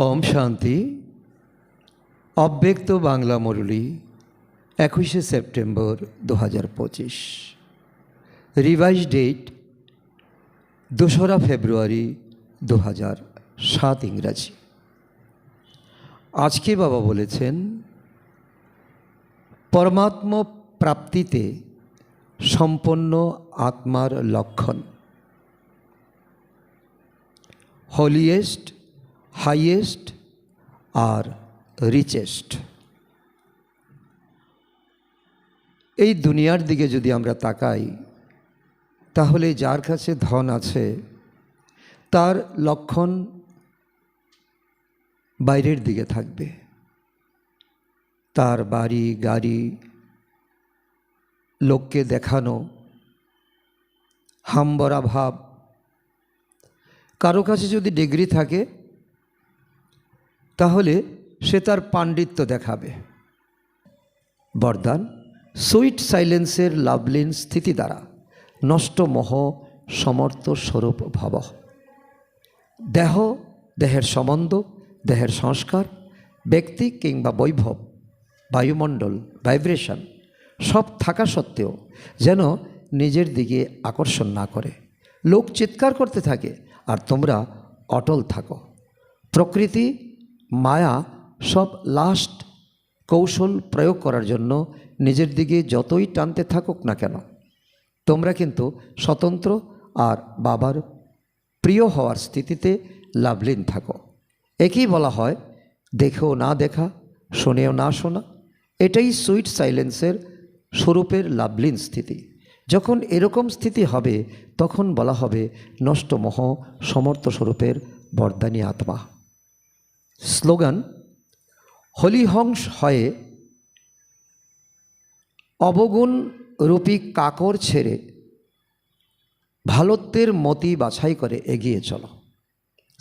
ওম শান্তি। অব্যক্ত বাংলা মুরলী, একুশে সেপ্টেম্বর দু হাজার পঁচিশ। রিভাইজ ডেট, দোসরা ফেব্রুয়ারি দু হাজার সাত ইংরাজি। আজকে বাবা বলেছেন, পরমাত্ম প্রাপ্তিতে সম্পন্ন আত্মার লক্ষণ। হলিয়েস্ট হাইয়েস্ট আর রিচেস্ট এই দুনিয়ার দিকে যদি আমরা তাকাই, তাহলে যার কাছে ধন আছে, তার লক্ষণ বাইরের দিকে থাকবে। তার বাড়ি, গাড়ি, লোককে দেখানো, হাম্বরা ভাব। কারও কাছে যদি ডিগ্রি থাকে তাহলে সে তার পাণ্ডিত্য দেখাবে। বরদান, সুইট সাইলেন্সের লাভলিন স্থিতি দ্বারা নষ্ট মহ সমর্থ স্বরূপ ভাব। দেহ, দেহের সম্বন্ধ, দেহের সংস্কার, ব্যক্তি কিংবা বৈভব, বায়ুমণ্ডল, ভাইব্রেশন, সব থাকা সত্ত্বেও যেন নিজের দিকে আকর্ষণ না করে। লোক চিৎকার করতে থাকে, আর তোমরা অটল থাকো। প্রকৃতি মায়া সব লাস্ট কৌশল প্রয়োগ করার জন্য নিজের দিকে যতই টানতে থাকুক না কেন, তোমরা কিন্তু স্বতন্ত্র আর বাবার প্রিয় হওয়ার স্থিতিতে লাভলীন থাকো। একই বলা হয়, দেখেও না দেখা, শোনেও না শোনা। এটাই সুইট সাইলেন্সের স্বরূপের লাভলীন স্থিতি। যখন এরকম স্থিতি হবে, তখন বলা হবে নষ্ট মোহ সমর্থ স্বরূপের বরদানী আত্মা। স্লোগান হলিহংস হয়ে অবগুণ রূপী কাকর ছেড়ে ভালত্বের মতি বাছাই করে এগিয়ে চলো।